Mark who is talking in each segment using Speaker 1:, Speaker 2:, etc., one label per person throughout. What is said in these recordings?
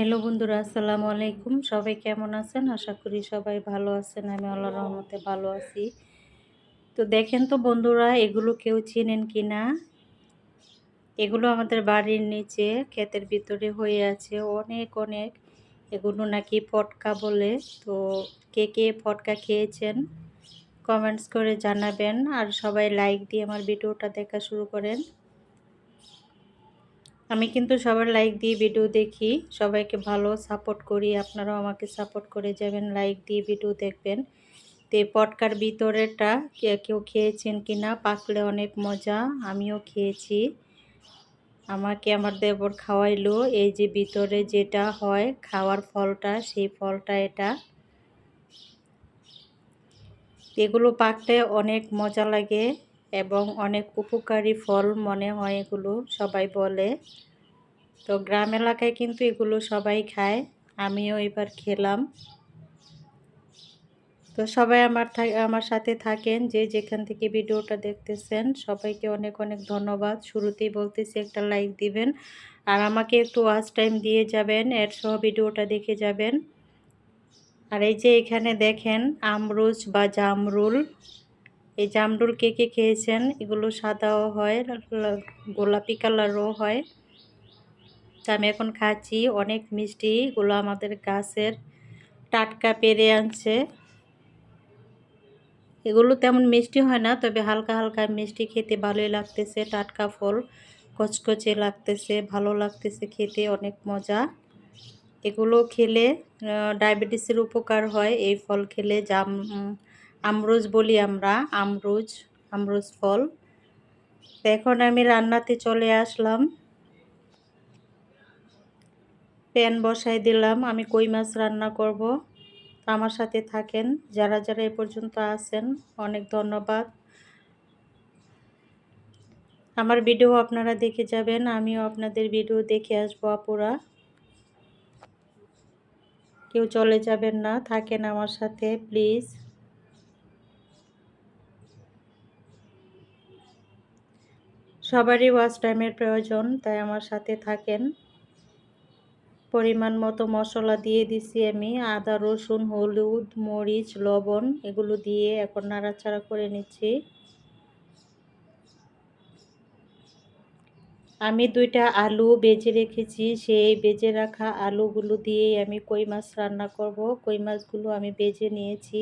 Speaker 1: Hello বন্ধুরা, আসসালামু আলাইকুম। সবাই কেমন আছেন? আশা করি সবাই ভালো আছেন। আমি আল্লাহ রহমতে ভালো আছি। তো দেখেন তো বন্ধুরা, এগুলো কেউ চেনেন কি না? এগুলো আমাদের বাড়ির নিচে, ক্ষেতের ভিতরে হয়ে আছে। অনেক অনেক। এগুলো নাকি ফটকা বলে। তো কে কে ফটকা খেয়েছেন কমেন্টস করে জানাবেন। আর সবাই লাইক দিয়ে আমার ভিডিওটা দেখা শুরু করেন। আমি কিন্তু সবার লাইক দিয়ে ভিডিও দেখি, সবাইকে ভালো সাপোর্ট করি, আপনারাও আমাকে সাপোর্ট করে যাবেন লাইক দিয়ে ভিডিও দেখবেন। তো এই পটকার ভিতরেটা কেউ খেয়েছেন কি না পাকলে অনেক মজা, আমিও খেয়েছি। আমাকে আমার দেবর খাওয়াইলো, এই যে ভিতরে যেটা হয় খাওয়ার ফলটা, সেই ফলটা এটা। এগুলো পাকলে অনেক মজা লাগে। এবং অনেক উপকারী ফল মনে হয় এগুলো, সবাই বলে। তো গ্রাম এলাকায় কিন্তু এগুলো সবাই খায়, আমিও এবার খেলাম। তো সবাই আমার আমার সাথে থাকেন, যে যেখান থেকে ভিডিওটা দেখতেছেন, সবাইকে অনেক অনেক ধন্যবাদ। শুরুতেই বলতেছি একটা লাইক দিবেন, আর আমাকে একটু ওয়াচ টাইম দিয়ে যাবেন এর সহ ভিডিওটা দেখে যাবেন। আর এই যে এখানে দেখেন, আমরুজ বা জামরুল। এই জামরুল কে কে খেয়েছেন? এগুলো সাদাও হয়, গোলাপি কালারও হয়। তা আমি এখন খাচ্ছি, অনেক মিষ্টি, এগুলো আমাদের গাছের টাটকা পেরে আনছে। এগুলো তেমন মিষ্টি হয় না, তবে হালকা হালকা মিষ্টি খেতে ভালোই লাগতেছে, টাটকা ফল, কচকচে লাগতেছে, ভালো লাগতেছে খেতে, অনেক মজা। এগুলো খেলে ডায়াবেটিসের উপকার হয়, এই ফল খেলে জাম আমরুজ বলি আমরা, আমরুজ আমরুজ ফল। এখন আমি রান্নাতে চলে আসলাম। প্যান বসাই দিলাম, আমি কই মাছ রান্না করব? আমার সাথে থাকেন, যারা যারা এ পর্যন্ত আছেন, অনেক ধন্যবাদ। আমার ভিডিও আপনারা দেখে যাবেন, আমিও আপনাদের ভিডিও দেখে আসব আপুরা। কেউ চলে যাবেন না, থাকেন আমার সাথে, প্লিজ। সবারই ওয়াশ টাইমের প্রয়োজন, তাই আমার সাথে থাকেন। পরিমাণ মতো মশলা দিয়ে দিছি আমি, আদা, রসুন, হলুদ, মরিচ, লবণ, এগুলো দিয়ে এখন নাড়াচাড়া করে নিচ্ছি। আমি দুইটা আলু বেজে রেখেছি, সেই বেজে রাখা আলুগুলো দিয়েই আমি কই মাছ রান্না করব, কই মাছগুলো আমি বেজে নিয়েছি।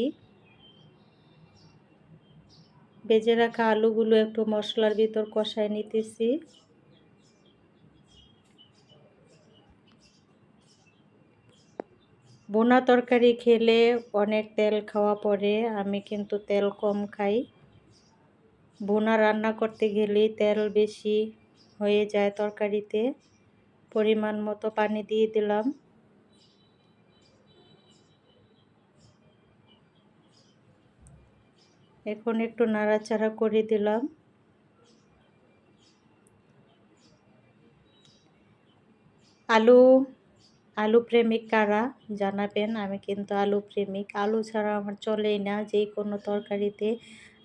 Speaker 1: বেজে রাখা আলুগুলো একটু মশলার ভিতর কষায় নিতেছি। বোনা তরকারি খেলে অনেক তেল খাওয়া পড়ে, আমি কিন্তু তেল কম খাই। বোনা রান্না করতে গেলে তেল বেশি হয়ে যায় তরকারিতে। পরিমাণ মতো পানি দিয়ে দিলাম। এখন একটু নাড়াচাড়া করে দিলাম। আলু আলু প্রেমিক কারা জানাবেন? আমি কিন্তু আলু প্রেমিক। আলু ছাড়া আমার চলেই না যে কোনো তরকারিতে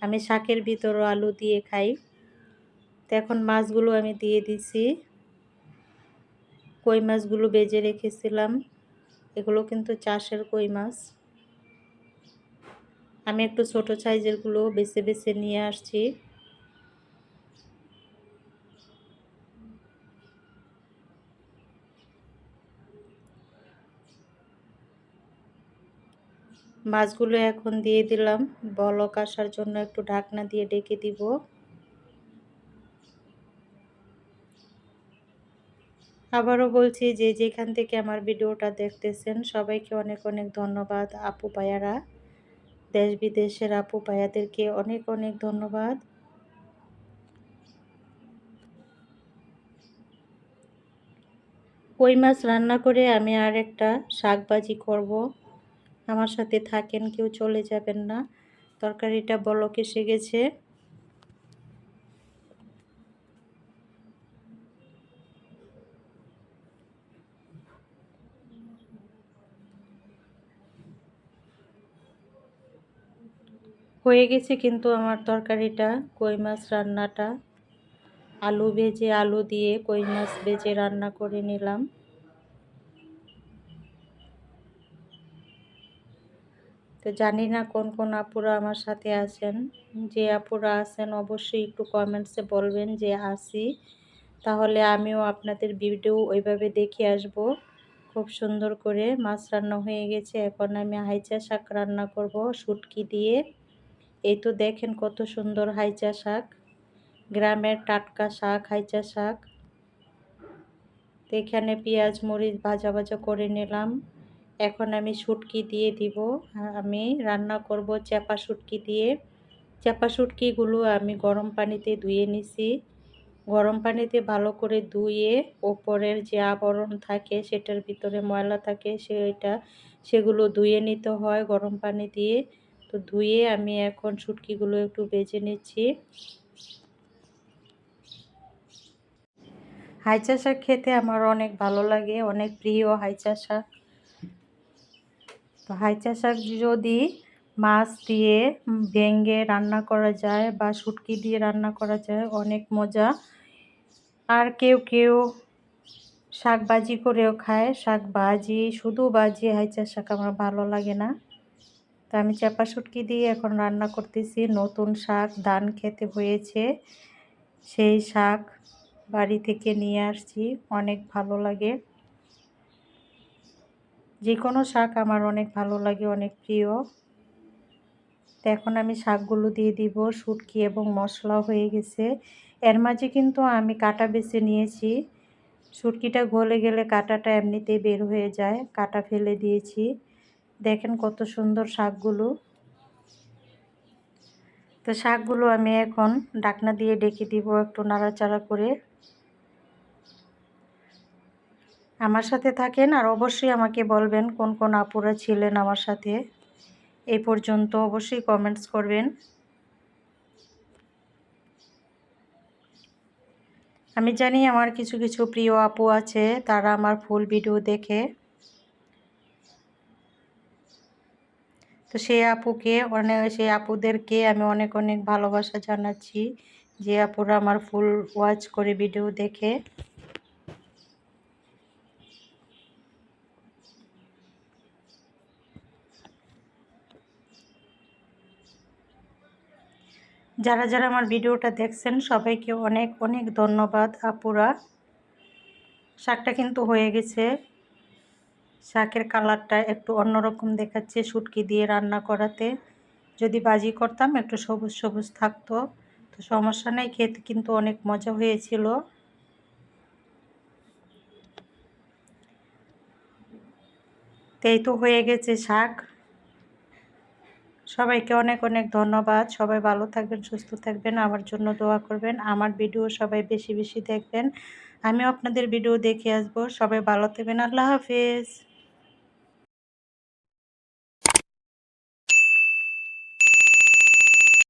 Speaker 1: আমি শাকের ভিতরও আলু দিয়ে খাই। তো এখন মাছগুলো আমি দিয়ে দিছি। কই মাছগুলো বেজে রেখেছিলাম, এগুলো কিন্তু চাষের কই মাছ। আমি একটু ছোট সাইজেরগুলো বেছে বেছে নিয়ে আসছি। মাছগুলো এখন দিয়ে দিলাম। বলক আসার জন্য একটু ঢাকনা দিয়ে ডেকে দিব। আবারও বলছি যে যেখান থেকে আমার ভিডিওটা দেখতেছেন, সবাইকে অনেক অনেক ধন্যবাদ, আপু পায়ারা দেশ বিদেশের আপু, ভাইয়াদেরকে অনেক অনেক ধন্যবাদ। কই মাছ রান্না করে আমি আর একটা শাকবাজি করব। আমার সাথে থাকেন, কেউ চলে যাবেন না। তরকারিটা বলক এসে গেছে হয়ে গেছে কিন্তু আমার তরকারিটা, কই মাছ রান্নাটা। আলু ভেজে, আলু দিয়ে কই মাছ ভেজে রান্না করে নিলাম। তো জানি না কোন কোন আপুরা আমার সাথে আছেন। যে আপুরা আছেন অবশ্যই একটু কমেন্টসে বলবেন যে আসি। তাহলে আমিও আপনাদের ভিডিও ওইভাবে দেখে আসব। খুব সুন্দর করে মাছ রান্না হয়ে গেছে। এখন আমি হাইচা শাক রান্না করব, শুটকি দিয়ে। এই তো দেখেন কত সুন্দর হাইচা শাক। গ্রামের টাটকা শাক, হাইচা শাক। এখানে পেঁয়াজ, মরিচ ভাজা ভাজা করে নিলাম। এখন আমি শুটকি দিয়ে দিব। আমি রান্না করব চাপা শুটকি দিয়ে। চাপা শুটকিগুলো আমি গরম পানিতে ধুয়ে নিছি। গরম পানিতে ভালো করে ধুয়ে ওপরের যে আবরণ থাকে সেটার ভিতরে ময়লা থাকে, সেটা, সেগুলো ধুয়ে নিতে হয় গরম পানি দিয়ে। তো ধুয়ে আমি এখন শুটকিগুলো একটু বেজে নিচ্ছি। হাইচা শাক খেতে আমার অনেক ভালো লাগে, অনেক প্রিয় হাইচা শাক তো হাইচা শাক যদি মাছ দিয়ে ভেঙ্গে রান্না করা যায় বা শুটকি দিয়ে রান্না করা যায়, অনেক মজা। আর কেউ কেউ শাক ভাজি করেও খায় শাক ভাজি শুধু ভাজি হাইচা শাক আমার ভালো লাগে না। তো আমি চাপা শুটকি দিয়ে এখন রান্না করতেছি। নতুন শাক ধান খেতে হয়েছে। সেই শাক বাড়ি থেকে নিয়ে আসছি। অনেক ভালো লাগে। যে কোনো শাক আমার অনেক ভালো লাগে, অনেক প্রিয়। তো এখন আমি শাকগুলো দিয়ে দিব। শুটকি এবং মশলা হয়ে গেছে। এর মাঝে কিন্তু আমি কাটা বেছে নিয়েছি। শুটকিটা গলে গেলে কাটাটা এমনিতেই বের হয়ে যায়। কাটা ফেলে দিয়েছি। দেখেন কত সুন্দর শাকগুলো। তো শাকগুলো আমি এখন ডাকনা দিয়ে ডেকে দিব একটু নাড়াচাড়া করে। আমার সাথে থাকেন আর অবশ্যই আমাকে বলবেন কোন কোন আপুরা ছিলেন আমার সাথে। এই পর্যন্ত অবশ্যই কমেন্টস করবেন। আমি জানি আমার কিছু কিছু প্রিয় আপু আছে, তারা আমার ফুল ভিডিও দেখে। তো সেই আপুকে অনেক সেই আপুদেরকে আমি অনেক অনেক ভালোবাসা জানাচ্ছি যে আপুরা আমার ফুল ওয়াচ করে ভিডিও দেখে। যারা যারা আমার ভিডিওটা দেখছেন, সবাইকে অনেক অনেক ধন্যবাদ আপুরা। শাকটা কিন্তু হয়ে গেছে। শাকের কালারটা একটু অন্যরকম দেখাচ্ছে, শুটকি দিয়ে রান্না করাতে। যদি বাজি করতাম, একটু সবুজ সবুজ থাকতো। তো সমস্যা নেই, খেতে কিন্তু অনেক মজা হয়েছিল। এই তো হয়ে গেছে শাক। সবাইকে অনেক অনেক ধন্যবাদ। সবাই ভালো থাকবেন, সুস্থ থাকবেন, আমার জন্য দোয়া করবেন। আমার ভিডিও সবাই বেশি বেশি দেখবেন। আমিও আপনাদের ভিডিও দেখে আসব। সবাই ভালো থাকবেন। আল্লাহ হাফিজ।